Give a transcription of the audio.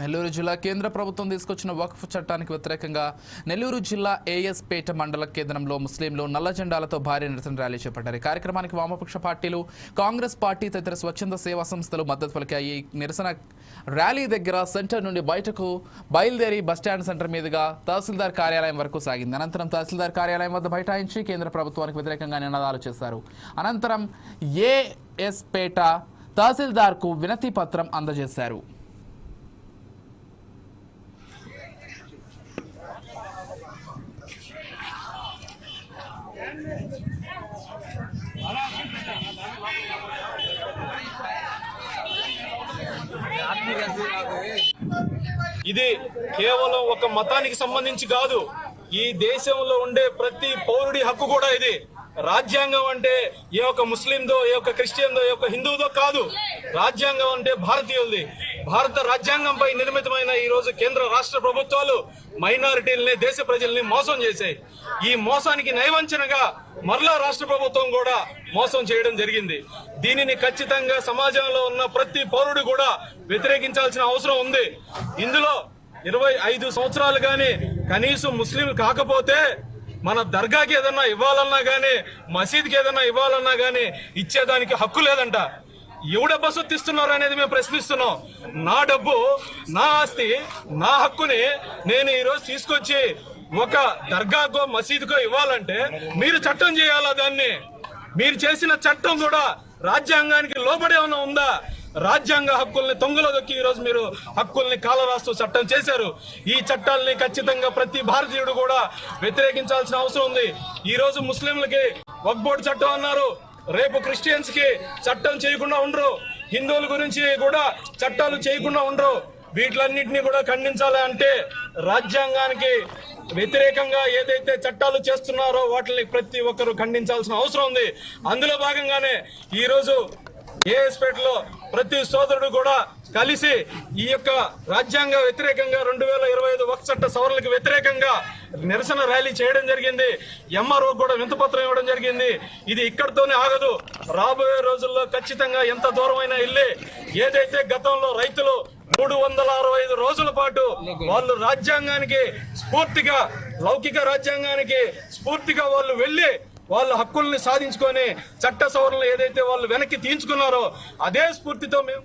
నెల్లూరు జిల్లా కేంద్ర ప్రభుత్వం తీసుకొచ్చిన వక్ఫ్ చట్టానికి వ్యతిరేకంగా నెల్లూరు జిల్లా ఏఎస్పేట మండల కేంద్రంలో ముస్లింలు నల్ల జెండాలతో భారీ నిరసన ర్యాలీ చేపట్టారు. ఈ కార్యక్రమానికి వామపక్ష పార్టీలు కాంగ్రెస్ పార్టీ తదితర స్వచ్ఛంద సేవా సంస్థలు మద్దతు పలికాయి. ఈ నిరసన ర్యాలీ దగ్గర సెంటర్ నుండి బయటకు బయలుదేరి బస్టాండ్ సెంటర్ మీదుగా తహసీల్దార్ కార్యాలయం వరకు సాగింది. అనంతరం తహసీల్దార్ కార్యాలయం వద్ద బైఠాయించి కేంద్ర ప్రభుత్వానికి వ్యతిరేకంగా నినాదాలు చేశారు. అనంతరం ఏఎస్పేట తహసీల్దార్కు వినతి పత్రం అందజేశారు. ఇది కేవలం ఒక మతానికి సంబంధించి కాదు ఈ దేశంలో ఉండే ప్రతి పౌరుడి హక్కు కూడా ఇది. రాజ్యాంగం అంటే ఏ ఒక్క ముస్లిందో ఏ ఒక్క క్రిస్టియన్దో ఏ ఒక్క హిందువుదో కాదు. రాజ్యాంగం అంటే భారతీయులది. భారత రాజ్యాంగంపై నిర్మితమైన ఈ రోజు కేంద్ర రాష్ట్ర ప్రభుత్వాలు మైనారిటీలని దేశ ప్రజల్ని మోసం చేశాయి. ఈ మోసానికి నయవంచనగా మరలా రాష్ట్ర ప్రభుత్వం కూడా మోసం చేయడం జరిగింది. దీనిని ఖచ్చితంగా సమాజంలో ఉన్న ప్రతి పౌరుడు కూడా వ్యతిరేకించాల్సిన అవసరం ఉంది. ఇందులో ఇరవై ఐదు సంవత్సరాలు కానీ కనీసం ముస్లింలు కాకపోతే మన దర్గాకి ఏదన్నా ఇవ్వాలన్నా కానీ మసీద్కి ఏదన్నా ఇవ్వాలన్నా కానీ ఇచ్చేదానికి హక్కు లేదంట. ఎవడ బస్సు తీస్తున్నారు అనేది మేము ప్రశ్నిస్తున్నాం. నా డబ్బు నా ఆస్తి నా హక్కుని నేను ఈరోజు తీసుకొచ్చి ఒక దర్గాకో మసీదుకో ఇవ్వాలంటే మీరు చట్టం చేయాలా దాన్ని? మీరు చేసిన చట్టం కూడా రాజ్యాంగానికి లోబడి ఏమైనా ఉందా? రాజ్యాంగ హక్కుల్ని తొంగలో దొక్కి ఈరోజు మీరు హక్కుల్ని కాలరాస్తూ చట్టం చేశారు. ఈ చట్టాలని ఖచ్చితంగా ప్రతి భారతీయుడు కూడా వ్యతిరేకించాల్సిన అవసరం ఉంది. ఈరోజు ముస్లింలకి వక్బోర్డు చట్టం అన్నారు. రేపు క్రిస్టియన్స్కి చట్టం చేయకుండా ఉండరు. హిందువుల గురించి కూడా చట్టాలు చేయకుండా ఉండరు. వీటిలన్నింటినీ కూడా ఖండించాలి అంటే రాజ్యాంగానికి వ్యతిరేకంగా ఏదైతే చట్టాలు చేస్తున్నారో వాటిని ప్రతి ఒక్కరు ఖండించాల్సిన అవసరం ఉంది. అందులో భాగంగానే ఈరోజు ఏఎస్పేటలో ప్రతి సోదరుడు కూడా కలిసి ఈ యొక్క రాజ్యాంగ వ్యతిరేకంగా రెండు వేల ఇరవై ఐదు వక్ చట్ట సవరణలకు వ్యతిరేకంగా నిరసన ర్యాలీ చేయడం జరిగింది. ఎంఆర్ఓ కూడా వింతపత్రం ఇవ్వడం జరిగింది. ఇది ఇక్కడితోనే ఆగదు. రాబోయే రోజుల్లో ఖచ్చితంగా ఎంత దూరమైనా వెళ్ళి ఏదైతే గతంలో రైతులు మూడు వందల అరవై ఐదు రోజుల పాటు వాళ్ళు రాజ్యాంగానికి స్ఫూర్తిగా లౌకిక రాజ్యాంగానికి స్ఫూర్తిగా వాళ్ళు వెళ్ళి వాళ్ళ హక్కుల్ని సాధించుకొని చట్ట సవరణలు ఏదైతే వాళ్ళు వెనక్కి తీయించుకున్నారో అదే స్ఫూర్తితో మేము